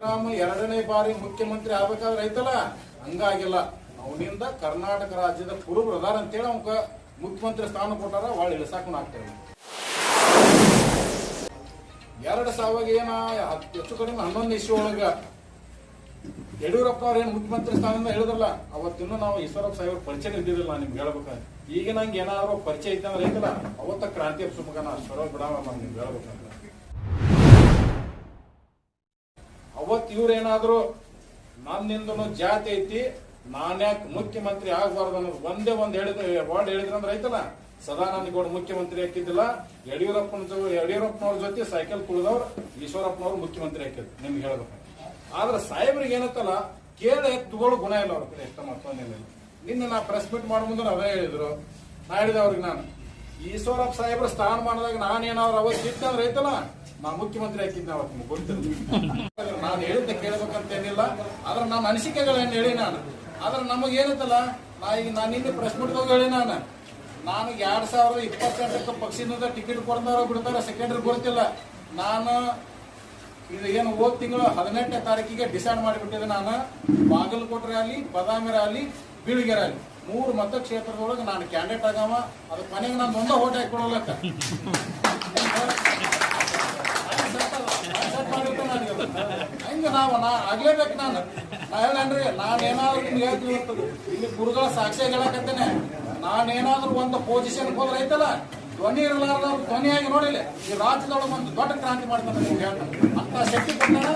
ರಾಮ ಎರಡನೇ ಬಾರಿ ಮುಖ್ಯಮಂತ್ರಿ ಆಗ್ಬೇಕಾದ್ರೆ ಐತಲ್ಲ ಹಂಗಾಗಿಲ್ಲ. ಅವನಿಂದ ಕರ್ನಾಟಕ ರಾಜ್ಯದ ಕುರು ಪ್ರಧಾನ ಅಂತೇಳಿ ಅವಕ ಮುಖ್ಯಮಂತ್ರಿ ಸ್ಥಾನ ಕೊಟ್ಟಾರ ಒಳ್ಳೆ ಇಳಿಸಾಕು ಆಗ್ತೇವೆ ಎರಡು ಸಾವಿರ ಏನ ಹೆಚ್ಚು ಕಡಿಮೆ ಹನ್ನೊಂದು ಇಶ್ಯೂ ಒಳಗ ಯಡಿಯೂರಪ್ಪ ಅವ್ರೇನು ಮುಖ್ಯಮಂತ್ರಿ ಸ್ಥಾನದಿಂದ ಹೇಳಿದ್ರಲ್ಲ, ಅವತ್ತಿನ್ನು ನಾವು ಈಶ್ವರಪ್ಪ ಸಾಹೇಬ್ರ ಪರಿಚಯ ಇದ್ದಿದ್ದಿಲ್ಲ ನಿಮ್ಗೆ ಹೇಳ್ಬೇಕಂದ್ರೆ ಈಗ ನಂಗೆ ಏನಾದ್ರು ಪರಿಚಯ ಇತ್ತಂದ್ರೆ ಐತಲ್ಲ ಅವತ್ತ ಕ್ರಾಂತಿ ಸುಮಗನ ಸ್ವರ ಬಿಡಾವ ನಿಮ್ಗೆ ಹೇಳ್ಬೇಕಂದ್ರೆ ಅವತ್ ಇವ್ರೇನಾದ್ರು ನನ್ನಿಂದನು ಜಾತಿ ಐತಿ ನಾನ್ಯಾಕ್ ಮುಖ್ಯಮಂತ್ರಿ ಆಗಬಾರ್ದು ಅನ್ನೋದು ಒಂದೇ ಒಂದ್ ಹೇಳಿದ್ರು ವರ್ಡ್ ಹೇಳಿದ್ರಂದ್ರೆ ಐತಲ್ಲ ಸದಾನಂದ ಗೌಡ ಮುಖ್ಯಮಂತ್ರಿ ಹಾಕಿದ್ದಿಲ್ಲ ಯಡಿಯೂರಪ್ಪನ ಯಡಿಯೂರಪ್ಪನವ್ರ ಜೊತೆ ಸೈಕಲ್ ಕುಳಿದವ್ರು, ಈಶ್ವರಪ್ಪನವ್ರು ಮುಖ್ಯಮಂತ್ರಿ ಹಾಕಿದ್ರು, ನಿಮ್ಗೆ ಹೇಳ್ಬೇಕು. ಆದ್ರೆ ಸಾಹೇಬ್ರಿಗೆ ಏನತ್ತಲ್ಲ, ಕೇಳಿ ತಗೊಳ್ಳೋ ಗುಣ ಇಲ್ಲ ಅವ್ರ ಕಡೆ ಇಷ್ಟ ಮತ್ತೊಂದಿಲ್ಲ. ನಿನ್ನೆ ನಾ ಪ್ರೆಸ್ ಮೀಟ್ ಮಾಡೋ ಮುಂದೆ ಅವರೇ ಹೇಳಿದ್ರು. ನಾ ಹೇಳಿದೆ ಅವ್ರಿಗೆ ನಾನು. ಈಶ್ವರಪ್ಪ ಸಾಹೇಬ್ರ ಸ್ಥಾನಮಾನದಾಗ ನಾನೇನಾದ್ರು ಅವತ್ತು ಇತ್ತಂದ್ರೆ ಐತಲ್ಲ ನಾ ಮುಖ್ಯಮಂತ್ರಿ ಹಾಕಿದ್ದೆ ಅವತ್ತು ನಿಮ್ಗೆ ಗೊತ್ತಿಲ್ಲ. ನಾನು ಹೇಳಿದ್ದೆ ಕೇಳಬೇಕಂತ ಏನಿಲ್ಲ, ಆದ್ರೆ ನನ್ನ ಅನಿಸಿಕೆಗಳೇನು ಹೇಳಿ ನಾನು. ಆದ್ರೆ ನಮಗೆ ಏನೈತಲ್ಲ ನಾ ಈಗ ನಾನು ನಿನ್ನೆ ಪ್ರೆಸ್ ಮೀಟ್ದಾಗ ಹೇಳಿ ನಾನು. ನಾನು ಎರಡ್ ಸಾವಿರದ ಇಪ್ಪತ್ತೆಂಟಕ್ಕೆ ಪಕ್ಷದಿಂದ ಟಿಕೆಟ್ ಕೊಡ್ತಾರೋ ಬಿಡ್ತಾರೋ ಸೆಕೆಂಡ್ರಿ ಗೊತ್ತಿಲ್ಲ. ನಾನು ಇದು ಏನು ಹೋದ ತಿಂಗಳು ಹದಿನೆಂಟನೇ ತಾರೀಕಿಗೆ ಡಿಸೈಡ್ ಮಾಡಿಬಿಟ್ಟಿದೆ ನಾನು. ಬಾಗಲಕೋಟೆ ಆಗಲಿ ಬದಾಮಿ ಆಗಲಿ ಬೀಳಿಗೆರ ಆಗಲಿ ಮೂರು ಮತಕ್ಷೇತ್ರದೊಳಗೆ ನಾನು ಕ್ಯಾಂಡಿಡೇಟ್ ಆಗವ. ಅದಕ್ಕೆ ಮನೆಗೆ ನಾನು ಒಂದ ಓಟ್ ಹಾಕೊಳಲಕ್ಕ ನಾವು ನಾ ಆಗ್ಲೇಬೇಕು ನಾನು. ನಾ ಹೇಳನ್ರಿ, ನಾನೇನಾದ್ರು ನಿಮ್ಗೆ ಹೇಳ್ತೀನಿ ಇವತ್ತು ಇಲ್ಲಿ ಗುರುಗಳ ಸಾಕ್ಷಿ ಹೇಳಕತ್ತೇನೆ. ನಾನೇನಾದ್ರೂ ಒಂದು ಪೊಸಿಷನ್ ಹೋದ್ರೆ ಐತಲ್ಲ ಧ್ವನಿ ಇರಲಾರ್ದವ್ರು ಧ್ವನಿಯಾಗಿ ನೋಡಿಲ್ಲ ಈ ರಾಜ್ಯದೊಳಗೆ ಒಂದು ದೊಡ್ಡ ಕ್ರಾಂತಿ ಮಾಡ್ತಾನೆ ನಿಮ್ಗೆ ಅಂತ ಶಕ್ತಿ ಕೊಟ್ಟಾನ